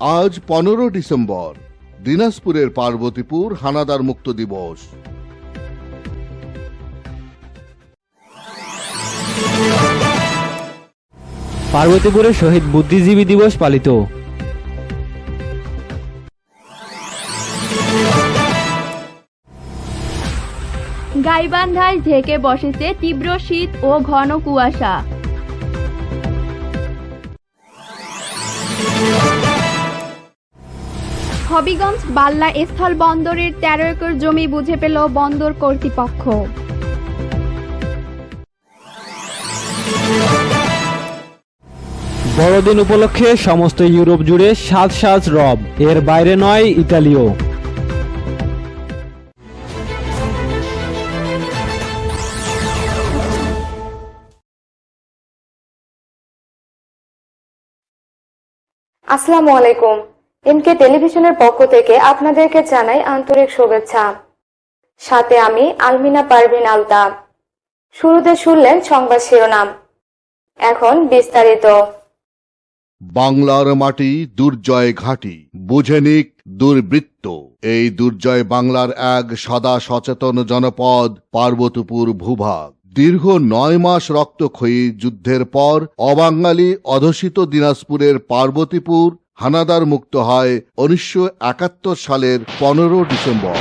আজ পনেরো ডিসেম্বর দিনাজপুরের পার্বতীপুর হানাদার মুক্ত দিবস। পার্বতীপুরে শহীদ বুদ্ধিজীবী দিবস পালিত। গাইবান্ধায় ঢেকে বসেছে তীব্র শীত ও ঘন কুয়াশা। হবিগঞ্জ বাল্লা স্থল বন্দরের তেরো একর জমি বুঝে পেল বন্দর কর্তৃপক্ষ। বড়দিন উপলক্ষে সমস্ত ইউরোপ জুড়ে সাজ সাজ রব এর বাইরে নয় ইতালিও। আসসালামু আলাইকুম। এমকে টেলিভিশনের পক্ষ থেকে আপনাদেরকে জানাই আন্তরিক শুভেচ্ছা। সাথে আমি আলমিনা পারভিন আলতাফ শুরুতে শুনলেন সংবাদ শিরোনাম। এখন বিস্তারিত। বাংলার মাটি দুর্জয় ঘাঁটি বুঝেনিক দুর্বৃত্ত। এই দুর্জয় বাংলার এক সদা সচেতন জনপদ, পার্বতীপুর ভূভাগ। দীর্ঘ নয় মাস রক্তক্ষয়ী যুদ্ধের পর, অবাঙালি অধসিত দিনাজপুরের পার্বতীপুর হানাদার মুক্ত হয় উনিশশো একাত্তর সালের পনেরো ডিসেম্বর।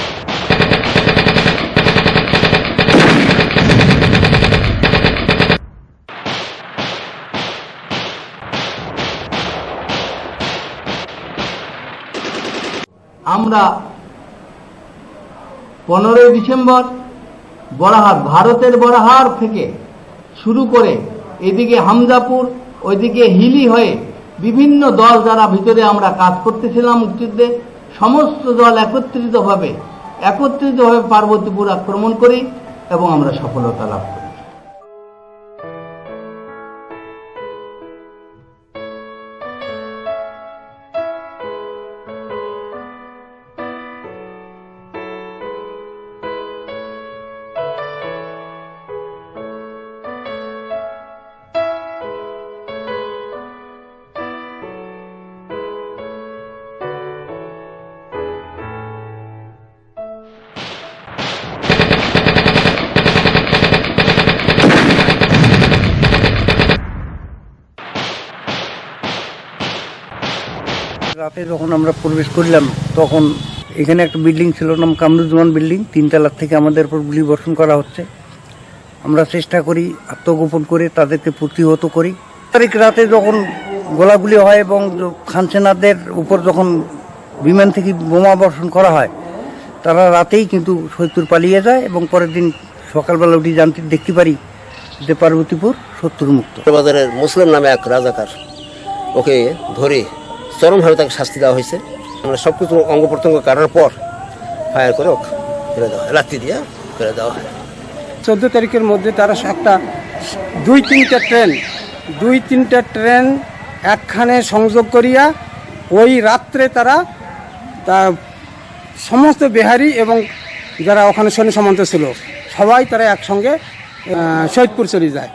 আমরা পনেরোই ডিসেম্বর বড়াহাট ভারতের বড়াহাট থেকে শুরু করে এদিকে হামজাপুর, ওইদিকে হিলি হয়ে বিভিন্ন দল যারা ভিতরে আমরা কাজ করতেছিলাম মুক্তিযুদ্ধে, সমস্ত দল একত্রিতভাবে একত্রিতভাবে পার্বতীপুর আক্রমণ করি এবং আমরা সফলতা লাভ করি। রাতে যখন আমরা প্রবেশ করলাম, তখন এখানে একটা বিল্ডিং ছিল, নাম কামরুজ্জামান বিল্ডিং। তিনতলার থেকে আমাদের উপর গুলি বর্ষণ করা হচ্ছে। আমরা চেষ্টা করি আত্মগোপন করে তাদেরকে প্রতিহত করি। তারিখ রাতে যখন গোলাগুলি হয় এবং খানসেনাদের উপর যখন বিমান থেকে বোমা বর্ষণ করা হয়, তারা রাতেই কিন্তু শত্রুর পালিয়ে যায় এবং পরের দিন সকালবেলা উঠে জানতে দেখতে পারি যে পার্বতীপুর শত্রুর মুক্ত। বাজারের মুসলিম নামে এক রাজাকার ওকে ধরে চরমভাবে তাকে শাস্তি দেওয়া হয়েছে। আমরা সব কিছু অঙ্গ প্রত্যঙ্গ কাটার পর ফায়ার করে ফেলে দেওয়া হয় দিয়ে ফেলে দেওয়া হয়। চোদ্দ তারিখের মধ্যে তারা একটা দুই তিনটা ট্রেন, দুই তিনটা ট্রেন একখানে সংযোগ করিয়া ওই রাত্রে তারা তা সমস্ত বিহারি এবং যারা ওখানে সৈন্য সামন্ত ছিল, সবাই তারা একসঙ্গে শহীদপুর চলে যায়।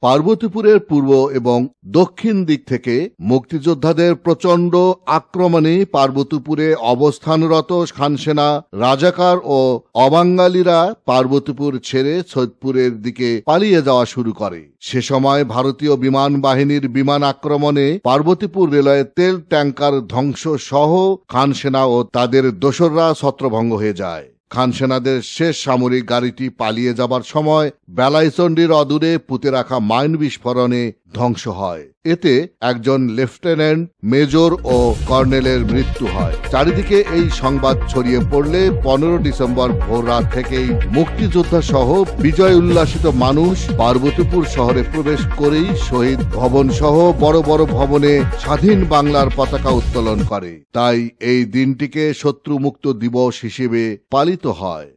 পার্বতীপুরের পূর্ব এবং দক্ষিণ দিক থেকে মুক্তিযোদ্ধাদের প্রচণ্ড আক্রমণে পার্বতীপুরে অবস্থানরত খানসেনা, রাজাকার ও অবাঙ্গালীরা পার্বতীপুর ছেড়ে সৈয়দপুরের দিকে পালিয়ে যাওয়া শুরু করে। সে সময় ভারতীয় বিমান বাহিনীর বিমান আক্রমণে পার্বতীপুর রেলওয়ে তেল ট্যাঙ্কার ধ্বংস সহ খানসেনা ও তাদের দোসররা ছত্রভঙ্গ হয়ে যায়। খান সেনাদের শেষ সামরিক গাড়িটি পালিয়ে যাবার সময় বেলাইচন্ডির অদূরে পুঁতে রাখা মাইন বিস্ফোরণে ধ্বংস হয়। এতে একজন লেফটেন্যান্ট, মেজর ও কর্নেলের মৃত্যু হয়। চারিদিকে এই সংবাদ ছড়িয়ে পড়লে পনেরো ডিসেম্বর ভোর রাত থেকেই মুক্তিযোদ্ধা সহ বিজয় উল্লাসিত মানুষ পার্বতীপুর শহরে প্রবেশ করেই শহীদ ভবন সহ বড় বড় ভবনে স্বাধীন বাংলার পতাকা উত্তোলন করে। তাই এই দিনটিকে শত্রুমুক্ত দিবস হিসেবে পালিত হয়।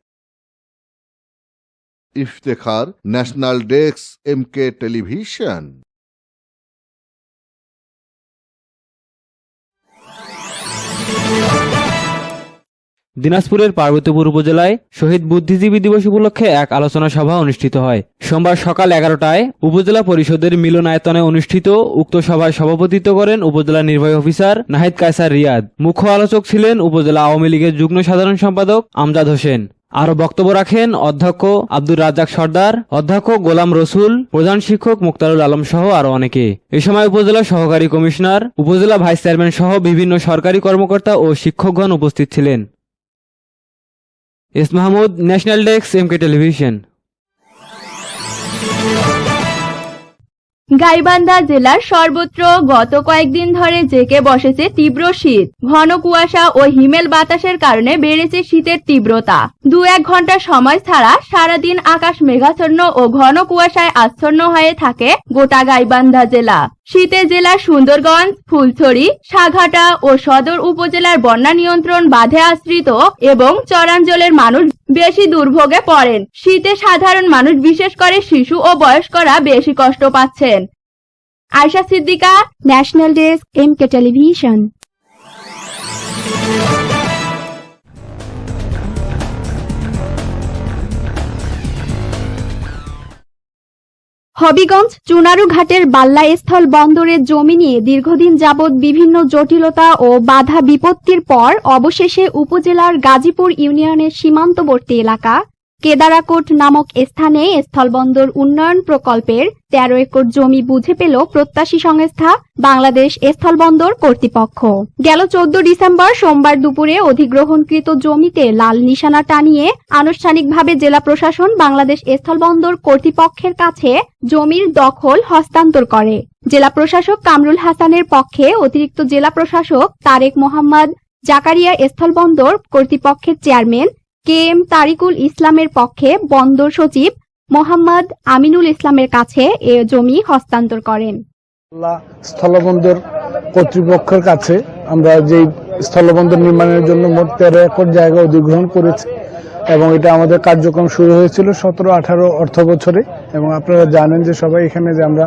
Iftekhar, national desk, M K television. দিনাজপুরের পার্বতীপুর উপজেলায় শহীদ বুদ্ধিজীবী দিবস উপলক্ষে এক আলোচনা সভা অনুষ্ঠিত হয়। সোমবার সকাল এগারোটায় উপজেলা পরিষদের মিলনায়তনে অনুষ্ঠিত উক্ত সভায় সভাপতিত্ব করেন উপজেলা নির্বাহী অফিসার নাহিদ কায়সার রিয়াদ। মুখ্য আলোচক ছিলেন উপজেলা আওয়ামী লীগের যুগ্ম সাধারণ সম্পাদক আমজাদ হোসেন। আরও বক্তব্য রাখেন অধ্যক্ষ আব্দুর রাজ্জাক সর্দার, অধ্যক্ষ গোলাম রসুল, প্রধান শিক্ষক মুক্তারুল আলম সহ আরও অনেকে। এ সময় উপজেলা সহকারী কমিশনার, উপজেলা ভাইস চেয়ারম্যান সহ বিভিন্ন সরকারি কর্মকর্তা ও শিক্ষকগণ উপস্থিত ছিলেন। S Mahmud, national desk, MK television. Gaibandha জেলার সর্বত্র গত কয়েকদিন ধরে জেকে বসেছে তীব্র শীত। ঘন কুয়াশা ও হিমেল বাতাসের কারণে বেড়েছে শীতের তীব্রতা। দু এক ঘণ্টা সময় ছাড়া সারাদিন আকাশ মেঘাচ্ছন্ন ও ঘন কুয়াশায় আচ্ছন্ন হয়ে থাকে গোটা গাইবান্ধা জেলা। শীতে জেলার সুন্দরগঞ্জ, ফুলছড়ি, সাঘাটা ও সদর উপজেলার বন্যা নিয়ন্ত্রণ বাঁধে আশ্রিত এবং চরাঞ্চলের মানুষ বেশি দুর্ভোগে পড়েন। শীতে সাধারণ মানুষ, বিশেষ করে শিশু ও বয়স্করা বেশি কষ্ট পাচ্ছেন। Ayesha Siddika, national desk, M K television. Habiganj চুনারুঘাটের Balla স্থল বন্দরের জমি নিয়ে দীর্ঘদিন যাবৎ বিভিন্ন জটিলতা ও বাধা বিপত্তির পর অবশেষে উপজেলার গাজীপুর ইউনিয়নের সীমান্তবর্তী এলাকা কেদারাকোট নামক স্থানে স্থলবন্দর উন্নয়ন প্রকল্পের তেরো একর জমি বুঝে পেল প্রত্যাশী সংস্থা বাংলাদেশ স্থলবন্দর কর্তৃপক্ষ। গেল চোদ্দ ডিসেম্বর সোমবার দুপুরে অধিগ্রহণকৃত জমিতে লাল নিশানা টানিয়ে আনুষ্ঠানিকভাবে জেলা প্রশাসন বাংলাদেশ স্থলবন্দর কর্তৃপক্ষের কাছে জমির দখল হস্তান্তর করে। জেলা প্রশাসক কামরুল হাসানের পক্ষে অতিরিক্ত জেলা প্রশাসক তারেক মোহাম্মদ জাকারিয়া স্থলবন্দর কর্তৃপক্ষের চেয়ারম্যান কে এম তারিকুল ইসলামের পক্ষে বন্দর সচিব মোহাম্মদ আমিনুল ইসলামের কাছে এ জমি হস্তান্তর করেন। স্থলবন্দর কর্তৃপক্ষের কাছে আমরা যে স্থলবন্দর নির্মাণের জন্য মোট তেরো একর জায়গা অধিগ্রহণ করেছি এবং এটা আমাদের কার্যক্রম শুরু হয়েছিল সতেরো আঠারো অর্থ বছরে। এবং আপনারা জানেন যে সবাই এখানে যে আমরা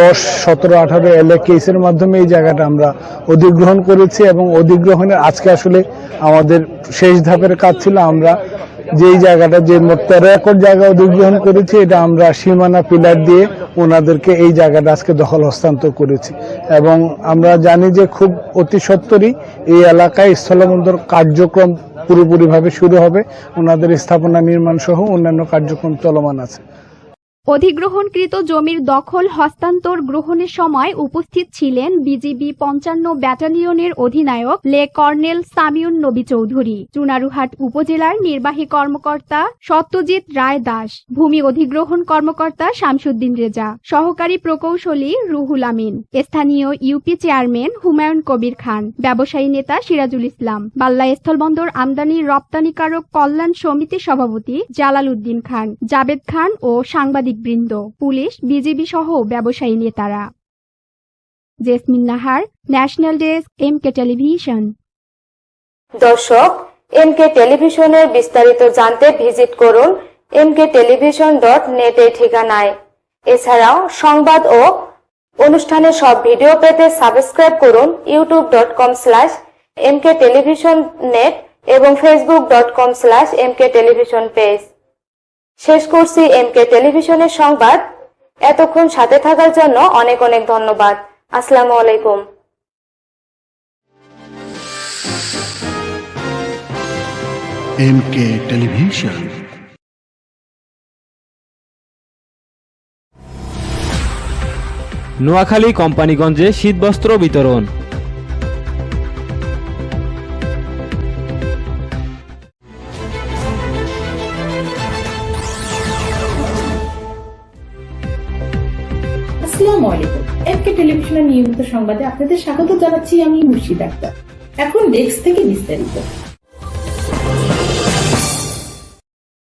দশ, সতেরো, আঠারো এলএ কেসের মাধ্যমে এই জায়গাটা আমরা অধিগ্রহণ করেছি এবং অধিগ্রহণের আজকে আসলে আমাদের শেষ ধাপের কাজ ছিল আমরা যেই জায়গাটা যে একর জায়গা অধিগ্রহণ করেছে, এটা আমরা সীমানা পিলার দিয়ে ওনাদেরকে এই জায়গাটা আজকে দখল হস্তান্তর করেছি। এবং আমরা জানি যে খুব অতি সত্তরই এই এলাকায় স্থলবন্দর কার্যক্রম পুরোপুরিভাবে শুরু হবে। ওনাদের স্থাপনা নির্মাণ সহ অন্যান্য কার্যক্রম চলমান আছে। অধিগ্রহণকৃত জমির দখল হস্তান্তর গ্রহণের সময় উপস্থিত ছিলেন বিজিবি পঞ্চান্ন ব্যাটালিয়নের অধিনায়ক লে কর্নেল সামিউন নবী চৌধুরী, চুনারুহাট উপজেলার নির্বাহী কর্মকর্তা সত্যজিৎ রায় দাস, ভূমি অধিগ্রহণ কর্মকর্তা শামসুদ্দিন রেজা, সহকারী প্রকৌশলী রুহুল আমিন, স্থানীয় ইউপি চেয়ারম্যান হুমায়ুন কবির খান, ব্যবসায়ী নেতা সিরাজুল ইসলাম, বাল্লা স্থলবন্দর আমদানি রপ্তানিকারক কল্যাণ সমিতির সভাপতি জালাল উদ্দিন খান, জাবেদ খান ও সাংবাদিকবৃন্দ পুলিশ, বিজিবি সহ ব্যবসায়ী নেতারা। Jesmin Nahar, national desk M K television. দর্শক, এমকে টেলিভিশনের বিস্তারিত জানতে ভিজিট করুন এমকে টেলিভিশন ডট নেট এই ঠিকানায়। এছাড়াও সংবাদ ও অনুষ্ঠানের সব ভিডিও পেতে সাবস্ক্রাইব করুন YouTube dot com slash M K television net এবং Facebook dot com slash M K television page. শেষ করছি এমকে টেলিভিশনের সংবাদ। এতক্ষণ সাথে থাকার জন্য অনেক অনেক ধন্যবাদ। আসসালামু আলাইকুম। MK television. নোয়াখালী কোম্পানিগঞ্জে শীতবস্ত্র বিতরণ। টেলিভিশনের নিয়মিত সংবাদে আপনাদের স্বাগত জানাচ্ছি আমি মুর্শিদ আক্তার। এখন ডেস্ক থেকে বিস্তারিত।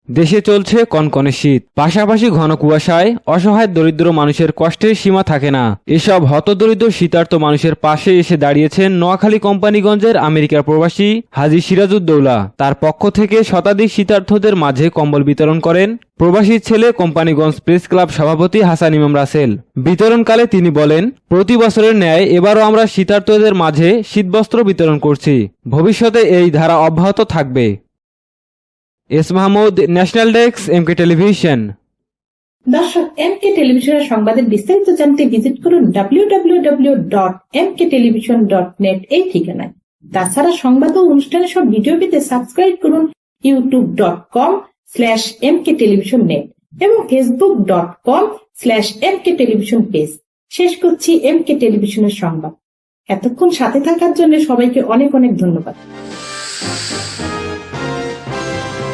দেশে চলছে কনকনে শীত। পাশাপাশি ঘন কুয়াশায় অসহায় দরিদ্র মানুষের কষ্টের সীমা থাকে না। এসব হতদরিদ্র শীতার্ত মানুষের পাশে এসে দাঁড়িয়েছেন নোয়াখালী কোম্পানিগঞ্জের আমেরিকার প্রবাসী হাজি সিরাজউদ্দৌলা। তার পক্ষ থেকে শতাধিক শীতার্থদের মাঝে কম্বল বিতরণ করেন প্রবাসীর ছেলে কোম্পানিগঞ্জ প্রেস ক্লাব সভাপতি হাসান ইমাম রাসেল। বিতরণকালে তিনি বলেন, প্রতি বছরের ন্যায় এবারও আমরা শীতার্থদের মাঝে শীতবস্ত্র বিতরণ করছি। ভবিষ্যতে এই ধারা অব্যাহত থাকবে। S Mahmud, national desk MK television. দর্শক, এম কে টেলিভিশনের সংবাদের বিস্তারিত জানতে ভিজিট করুন নেট এই ঠিকানায়। তাছাড়া সংবাদ ও অনুষ্ঠানের সব ভিডিও পেতে সাবস্ক্রাইব করুন com slash M K television net এবং Facebook dot com slash M K television page শেষ করছি এম কে টেলিভিশনের সংবাদ। এতক্ষণ সাথে থাকার জন্য সবাইকে অনেক অনেক ধন্যবাদ।